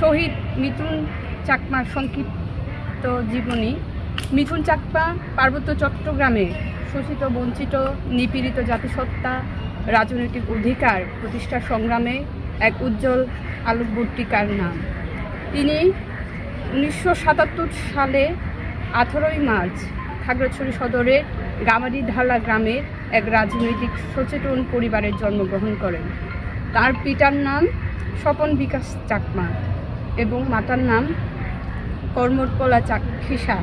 শহীদ মিথুন চাকমার সংক্ষিপ্ত জীবনী। মিথুন চাকমা পার্বত্য চট্টগ্রামে শোষিত, বঞ্চিত, নিপীড়িত জাতিসত্তা, রাজনৈতিক অধিকার প্রতিষ্ঠার সংগ্রামে এক উজ্জ্বল আলোকবর্তিকার নাম। তিনি উনিশশো সাতাত্তর সালে আঠারোই মার্চ খাগড়াছড়ি সদরের গামারি ঢালা গ্রামের এক রাজনৈতিক সচেতন পরিবারের জন্মগ্রহণ করেন। তার পিতার নাম স্বপন বিকাশ চাকমা। এবং মাতার নাম কর্মরকলা চাক্ষিসা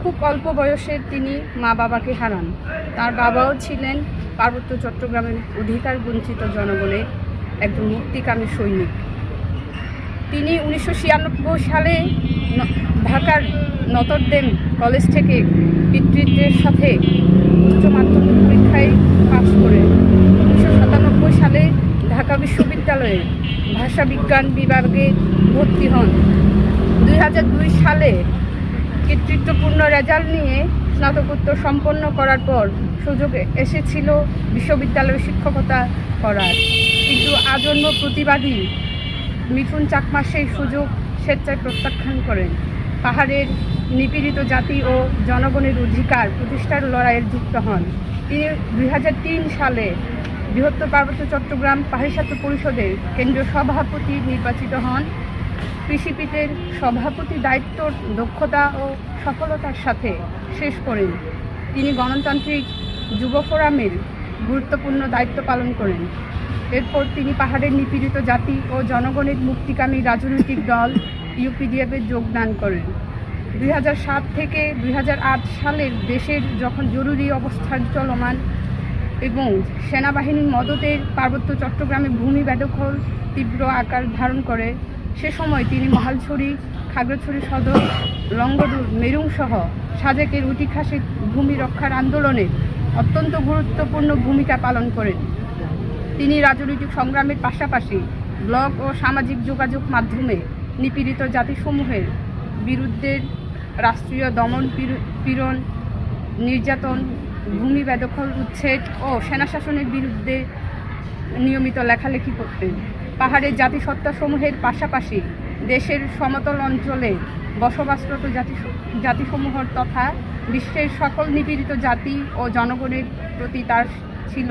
খুব অল্প বয়সে তিনি মা বাবাকে হারান। তার বাবাও ছিলেন পার্বত্য চট্টগ্রামের অধিকার বঞ্চিত জনগণের একজন মুক্তিকামী সৈনিক। তিনি উনিশশো ছিয়ানব্বই সালে ঢাকার নতরদেম কলেজ থেকে পিতৃত্বের সাথে উচ্চ মাধ্যমিক পরীক্ষায় পাশ করে উনিশশো সাতানব্বই সালে ঢাকা বিশ্ববিদ্যালয়ে ভাষা বিজ্ঞান বিভাগে ভর্তি হন। দুই হাজার দুই সালে কৃতিত্বপূর্ণ রেজাল্ট নিয়ে স্নাতকোত্তর সম্পন্ন করার পর সুযোগ এসেছিল বিশ্ববিদ্যালয়ে শিক্ষকতা করার। কিন্তু আজন্ম প্রতিবাদী মিঠুন চাকমা সেই সুযোগ স্বেচ্ছায় প্রত্যাখ্যান করেন। পাহাড়ের নিপীড়িত জাতি ও জনগণের অধিকার প্রতিষ্ঠার লড়াইয়ের যুক্ত হন। তিনি দুই হাজার তিন সালে বৃহত্তর পার্বত্য চট্টগ্রাম পাহাড়ি ছাত্র পরিষদের কেন্দ্রীয় সভাপতি নির্বাচিত হন। কৃষিপিতের সভাপতি দায়িত্ব, দক্ষতা ও সফলতার সাথে শেষ করেন। তিনি গণতান্ত্রিক যুব ফোরামের গুরুত্বপূর্ণ দায়িত্ব পালন করেন। এরপর তিনি পাহাড়ের নিপীড়িত জাতি ও জনগণের মুক্তিকামী রাজনৈতিক দল ইউপিডিএফে যোগদান করেন। দুই থেকে দুই হাজার আট সালের দেশের যখন জরুরি অবস্থান চলমান এবং সেনাবাহিনীর মদতের পার্বত্য চট্টগ্রামে ভূমি বেদখল তীব্র আকার ধারণ করে। সে সময় তিনি মহালছড়ি, খাগড়াছড়ি সদর লঙ্গদুর মেরুং সহ সাজেকের ঐতিহাসিক ভূমি রক্ষার আন্দোলনে অত্যন্ত গুরুত্বপূর্ণ ভূমিকা পালন করেন। তিনি রাজনৈতিক সংগ্রামের পাশাপাশি ব্লগ ও সামাজিক যোগাযোগ মাধ্যমে নিপীড়িত জাতিসমূহের বিরুদ্ধে রাষ্ট্রীয় দমন পীড়- পীড়ন, নির্যাতন ভূমি বেদখল উচ্ছেদ ও সেনাশাসনের বিরুদ্ধে নিয়মিত লেখালেখি করতেন পাহাড়ের জাতিসত্তাসমূহের পাশাপাশি দেশের সমতল অঞ্চলে বসবাসরত জাতি জাতিসমূহর তথা বিশ্বের সকল নিপীড়িত জাতি ও জনগণের প্রতি তার ছিল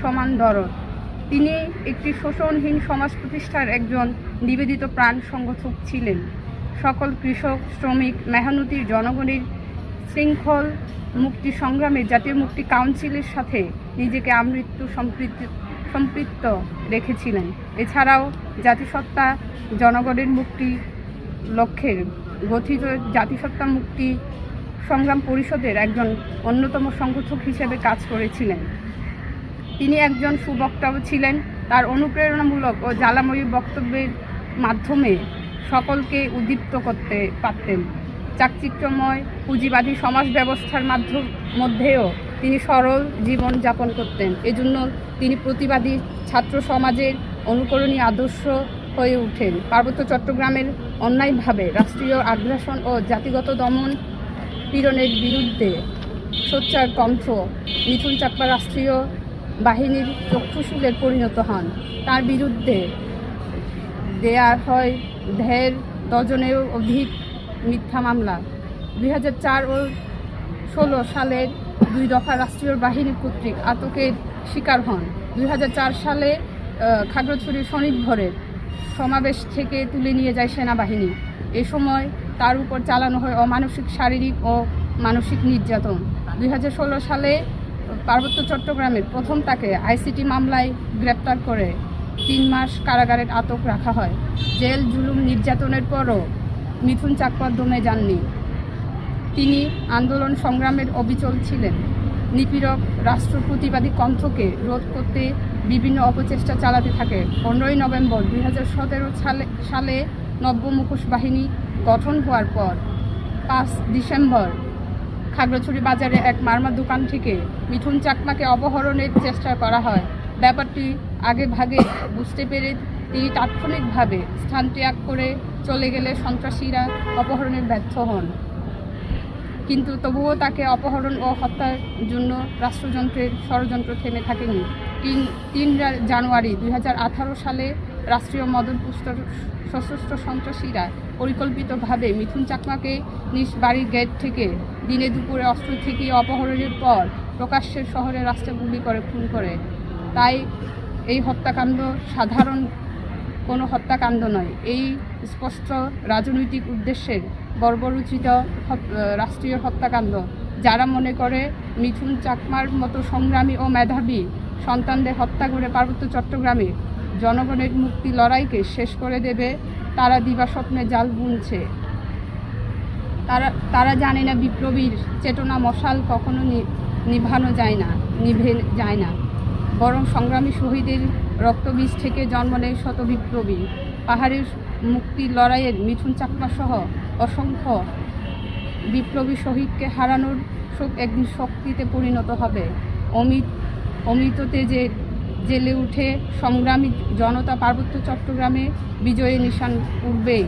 সমান দরদ। তিনি একটি শোষণহীন সমাজ প্রতিষ্ঠার একজন নিবেদিত প্রাণ সংগঠক ছিলেন। সকল কৃষক, শ্রমিক, মেহনতির জনগণের শৃঙ্খল, মুক্তি সংগ্রামে, জাতীয় মুক্তি কাউন্সিলের সাথে নিজেকে আমৃত্যু সম্পৃক্ত সম্পৃক্ত রেখেছিলেন। এছাড়াও জাতিসত্তা, জনগণের মুক্তি লক্ষ্যের গঠিত জাতিসত্তা মুক্তি সংগ্রাম পরিষদের একজন অন্যতম সংগঠক হিসেবে কাজ করেছিলেন। তিনি একজন সুবক্তাও ছিলেন। তার অনুপ্রেরণামূলক ও জ্বালাময়ী বক্তব্যের মাধ্যমে সকলকে উদ্দীপ্ত করতে পারতেন। চাকচিক্যময় পুঁজিবাদী সমাজ ব্যবস্থার মাধ্যম মধ্যেও তিনি সরল জীবন যাপন করতেন। এজন্য তিনি প্রতিবাদী ছাত্র সমাজের অনুকরণীয় আদর্শ হয়ে ওঠেন। পার্বত্য চট্টগ্রামের অন্যায়ভাবে রাষ্ট্রীয় আগ্রাসন ও জাতিগত দমন পীড়নের বিরুদ্ধে সোচ্চার কণ্ঠ মিথুন চাকমা রাষ্ট্রীয় বাহিনীর চক্ষুশূলের পরিণত হন। তার বিরুদ্ধে দেয়া হয় ঢের ডজনেরও অধিক মিথ্যা মামলা। দুই ও ষোলো সালের দুই দফা রাষ্ট্রীয় বাহিনী কর্তৃক আতকের শিকার হন। দুই হাজার চার সালে আহ, খাগড়াছড়ির শনিভরের সমাবেশ থেকে তুলে নিয়ে যায় সেনাবাহিনী। এ সময় তার উপর চালানো হয় অমানসিক শারীরিক ও মানসিক নির্যাতন। দুই হাজার ষোলো সালে পার্বত্য চট্টগ্রামের প্রথম তাকে আইসিটি মামলায় গ্রেপ্তার করে। তিন মাস কারাগারের আটক রাখা হয়। জেল জুলুম নির্যাতনের পরও মিথুন চাকমা দমে যাননি। তিনি আন্দোলন সংগ্রামের অবিচল ছিলেন। নিপীড়ক রাষ্ট্র প্রতিবাদী কণ্ঠকে রোধ করতে বিভিন্ন অপচেষ্টা চালাতে থাকে। পনেরোই নভেম্বর দুই হাজার সতেরো সালে সালে নব্য মুখোশ বাহিনী গঠন হওয়ার পর পাঁচ ডিসেম্বর খাগড়াছড়ি বাজারে এক মারমা দোকান থেকে মিঠুন চাকমাকে অপহরণের চেষ্টা করা হয়। ব্যাপারটি আগে ভাগে বুঝতে পেরে তিনি তাৎক্ষণিকভাবে স্থান ত্যাগ করে চলে গেলে সন্ত্রাসীরা অপহরণে ব্যর্থ হন। কিন্তু তবুও তাকে অপহরণ ও হত্যার জন্য রাষ্ট্রযন্ত্রের ষড়যন্ত্র থেমে থাকেনি। তিন তিন জানুয়ারি দুই হাজার আঠারো সালে রাষ্ট্রীয় মদন পুষ্ট সশস্ত্র সন্ত্রাসীরা পরিকল্পিতভাবে মিথুন চাকমাকে নিজ বাড়ির গেট থেকে দিনে দুপুরে অস্ত্র থেকে অপহরণের পর প্রকাশ্যের শহরে রাস্তা গুলি করে, খুন করে। তাই এই হত্যাকাণ্ড সাধারণ কোনো হত্যাকাণ্ড নয়। এই স্পষ্ট রাজনৈতিক উদ্দেশ্যের বর্বরোচিত রাষ্ট্রীয় হত্যাকাণ্ড। যারা মনে করে মিথুন চাকমার মতো সংগ্রামী ও মেধাবী সন্তানদের হত্যা করে পার্বত্য চট্টগ্রামে জনগণের মুক্তি লড়াইকে শেষ করে দেবে, তারা দিবাস্বপ্নে জাল বুনছে। তারা তারা জানে না বিপ্লবীর চেতনা মশাল কখনো নিভানো যায় না, নিভে যায় না। বরং সংগ্রামী শহীদের রক্তবীজ থেকে জন্ম নেয় শত বিপ্লবী পাহাড়ের মুক্তির লড়াইয়ের মিথুন চাকমা সহ অসংখ্য বিপ্লবী শহীদকে হারানোর শোক একদিন শক্তিতে পরিণত হবে। অমিত, অমৃত তেজে জেলে উঠে সংগ্রামী জনতা পার্বত্য চট্টগ্রামে বিজয়ের নিশান উঠবেই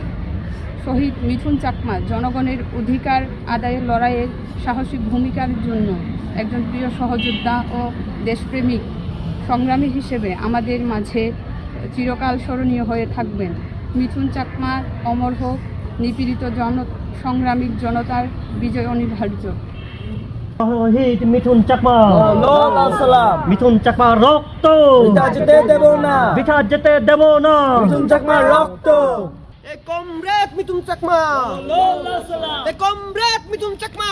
শহীদ মিথুন চাকমা জনগণের অধিকার আদায়ের লড়াইয়ের সাহসী ভূমিকার জন্য একজন প্রিয় সহযোদ্ধা ও দেশপ্রেমিক। সংগ্রামী হিসেবে আমাদের মাঝে চিরকাল স্মরণীয় হয়ে থাকবেন। মিথুন চাকমা অমর হোক নিপীড়িত জন সংগ্রামী জনতার বিজয় অনিবার্য। শহীদ মিথুন চাকমা। মিঠুন মিথুন চাকমা রক্ত। যেতে দেব না। বিঠা যেতে দেব না। মিথুন চাকমা রক্ত। এ কমরেড মিথুন চাকমা। এ কমরেড মিথুন চাকমা।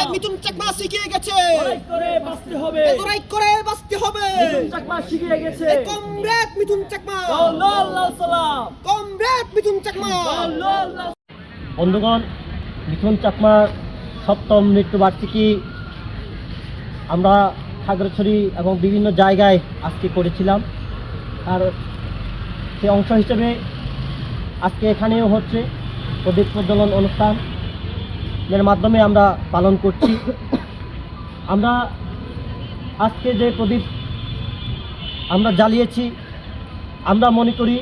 এ মিথুন চাকমা শিখিয়ে গেছে। করে বাঁচতে হবে। এ লড়াই করে বাঁচতে হবে। মিথুন চাকমা শিখিয়ে গেছে। এ কমরেড মিথুন চাকমা। সালাম কমরেড মিথুন চাকমা। বন্ধুগণ মিথুন চাকমার সপ্তম মৃত্যুবার্ষিকী আমরা খাগড়াছড়ি এবং বিভিন্ন জায়গায় আজকে করেছিলাম। আর সে অংশ হিসেবে আজকে এখানেও হচ্ছে প্রদীপ প্রজ্বলন অনুষ্ঠান, এর মাধ্যমে আমরা পালন করছি। আমরা আজকে যে প্রদীপ আমরা জ্বালিয়েছি, আমরা মনে করি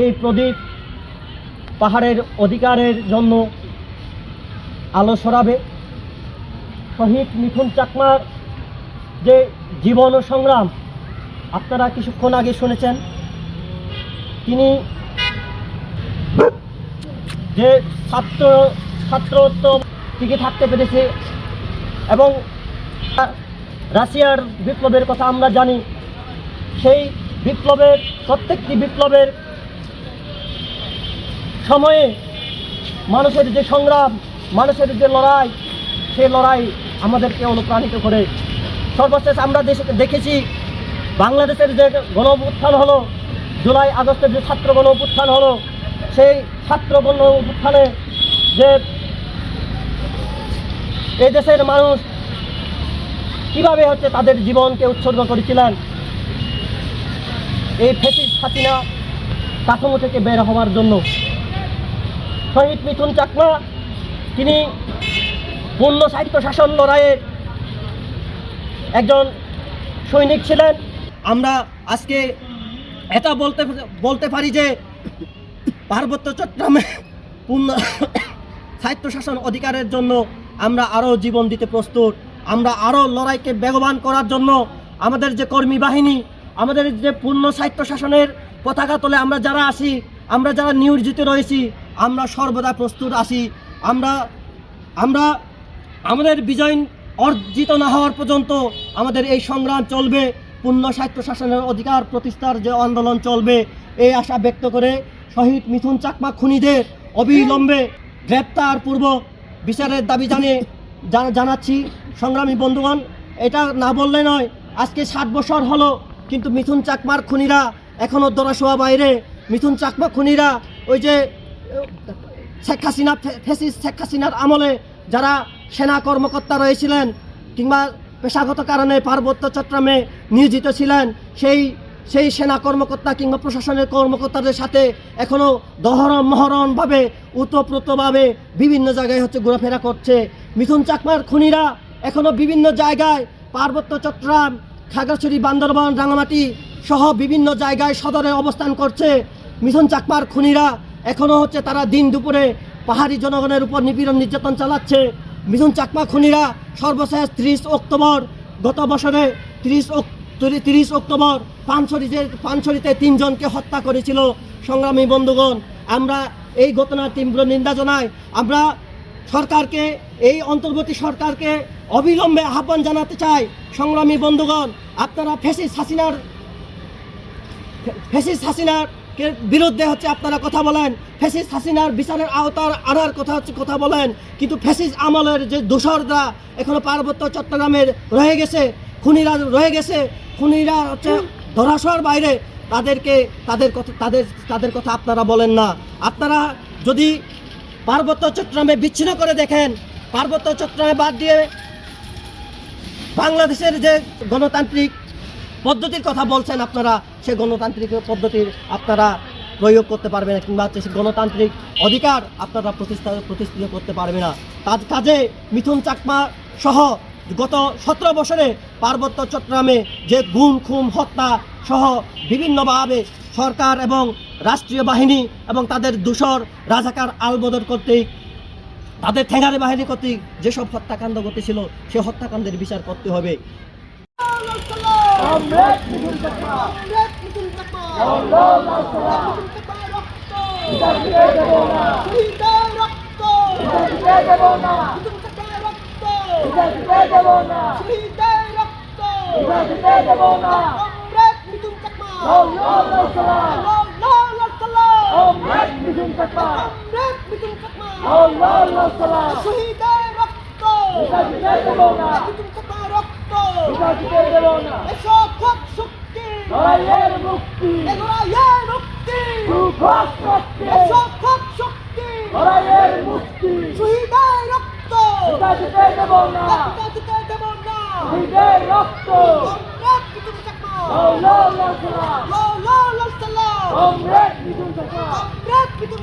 এই প্রদীপ পাহাড়ের অধিকারের জন্য আলো সরাবে। শহীদ মিথুন চাকমার যে জীবন ও সংগ্রাম, আপনারা কিছুক্ষণ আগে শুনেছেন। তিনি যে ছাত্র, ছাত্রত্ব টিকে থাকতে পেরেছে এবং রাশিয়ার বিপ্লবের কথা আমরা জানি, সেই বিপ্লবের, প্রত্যেকটি বিপ্লবের সময়ে মানুষের যে সংগ্রাম, মানুষের যে লড়াই, সেই লড়াই আমাদেরকে অনুপ্রাণিত করে। সর্বশেষ আমরা দেখেছি, বাংলাদেশের যে গণ হলো, জুলাই আগস্টের যে ছাত্র গণ হলো সেই ছাত্র গণ অভ্যুত্থানে যে এই দেশের মানুষ কীভাবে হচ্ছে তাদের জীবনকে উৎসর্গ করেছিলেন, এই ফেসিস হাসিনা কাঠামো থেকে বের হওয়ার জন্য। শহীদ মিথুন চাকমা, তিনি পূর্ণ সাহিত্য শাসন লড়াইয়ের একজন সৈনিক ছিলেন। আমরা আজকে এটা বলতে বলতে পারি যে পার্বত্য চট্টগ্রামে পূর্ণ সাহিত্য শাসন অধিকারের জন্য আমরা আরও জীবন দিতে প্রস্তুত। আমরা আরও লড়াইকে বেগবান করার জন্য আমাদের যে কর্মী বাহিনী, আমাদের যে পূর্ণ সাহিত্য শাসনের পতাকা তলে আমরা যারা আসি আমরা যারা নিয়োজিত রয়েছি, আমরা সর্বদা প্রস্তুত আসি আমরা আমরা আমাদের বিজয় অর্জিত না হওয়ার পর্যন্ত আমাদের এই সংগ্রাম চলবে। পূর্ণ সাহিত্য শাসনের অধিকার প্রতিষ্ঠার যে আন্দোলন চলবে, এই আশা ব্যক্ত করে শহীদ মিথুন চাকমা খুনিদের অবিলম্বে গ্রেপ্তার পূর্বক বিচারের দাবি জানিয়ে জানাচ্ছি, সংগ্রামী বন্ধুগণ। এটা না বললে নয়, আজকে ষাট বছর হলো, কিন্তু মিথুন চাকমার খুনিরা এখনও দরাশোয়া বাইরে। মিথুন চাকমা খুনিরা ওই যে, শেখ হাসিনা ফেসিস শেখ হাসিনার আমলে যারা সেনা কর্মকর্তা রয়েছিলেন, কিংবা পেশাগত কারণে পার্বত্য চট্টগ্রামে নিয়োজিত ছিলেন, সেই সেই সেনা কর্মকর্তা কিংবা প্রশাসনের কর্মকর্তাদের সাথে এখনও দহরম মহরমভাবে উতপ্রোতভাবে বিভিন্ন জায়গায় হচ্ছে ঘোরাফেরা করছে। মিথুন চাকমার খুনিরা এখনও বিভিন্ন জায়গায়, পার্বত্য চট্টগ্রাম, খাগড়াছড়ি, বান্দরবান রাঙামাটি সহ বিভিন্ন জায়গায় সদরে অবস্থান করছে। মিথুন চাকমার খুনিরা এখনও হচ্ছে তারা দিন দুপুরে পাহাড়ি জনগণের উপর নিপীড়ন নির্যাতন চালাচ্ছে। মিথুন চাকমা খুনিরা সর্বশেষ ত্রিশ অক্টোবর গত বছরে ত্রিশ তিরিশ অক্টোবর পানছড়িতে পানছড়িতে তিনজনকে হত্যা করেছিল সংগ্রামী বন্ধুগণ। আমরা এই ঘটনার তীব্র নিন্দা জানাই। আমরা সরকারকে, এই অন্তর্বর্তী সরকারকে অবিলম্বে আহ্বান জানাতে চাই, সংগ্রামী বন্ধুগণ। আপনারা ফেসিস হাসিনার ফেসিস হাসিনার বিরুদ্ধে হচ্ছে আপনারা কথা বলেন। ফেসিস হাসিনার বিচারের আওতার আনার কথা হচ্ছে কথা বলেন। কিন্তু ফেসিস আমলের যে দোসররা এখনও পার্বত্য চট্টগ্রামের রয়ে গেছে, খুনিরা রয়ে গেছে, খুনিরা হচ্ছে ধরাশোয়ার বাইরে তাদেরকে, তাদের কথা, তাদের তাদের কথা আপনারা বলেন না। আপনারা যদি পার্বত্য চট্টগ্রামে বিচ্ছিন্ন করে দেখেন, পার্বত্য চট্টগ্রামে বাদ দিয়ে বাংলাদেশের যে গণতান্ত্রিক পদ্ধতির কথা বলছেন আপনারা, সে গণতান্ত্রিক পদ্ধতির আপনারা প্রয়োগ করতে পারবে না কিংবা হচ্ছে গণতান্ত্রিক অধিকার আপনারা প্রতিষ্ঠা, প্রতিষ্ঠিত করতে পারবে না। তার কাজে মিথুন চাকমা সহ গত সতেরো বছরে পার্বত্য চট্টগ্রামে যে গুম খুম হত্যা সহ বিভিন্নভাবে সরকার এবং রাষ্ট্রীয় বাহিনী এবং তাদের দূষর রাজাকার আলবদর কর্তৃক, তাদের ঠেঙারে বাহিনী কর্তৃক যেসব হত্যাকাণ্ড ঘটেছিল, সে হত্যাকাণ্ডের বিচার করতে হবে মিঠুন চাকমা কমরেড মিঠুন চাকমা আল্লাহ আল্লাহ সালাম মিঠুন চাকমার রক্ত দিতে দেব না শহীদের রক্ত দিতে দেব না মিঠুন চাকমার রক্ত দিতে দেব না। শহীদের রক্ত। দিতে দেব না। Comrade Mithun Chakma. Allah Allah comrade Mithun Chakma. Comrade Mithun Chakma. Allah Allah শহীদের রক্ত। দিতে দেব না। মিঠুন চাকমার রক্ত। দিতে দেব না। এসো খুব শক্তি। লড়াইয়ের মুক্তি। এগোড়াইয়ের মুক্তি। সুভাষ শক্তি। এসো খুব শক্তি। লড়াইয়ের মুক্তি। শহীদের রক্ত। দিতে দেব না। রক্ত। দিতে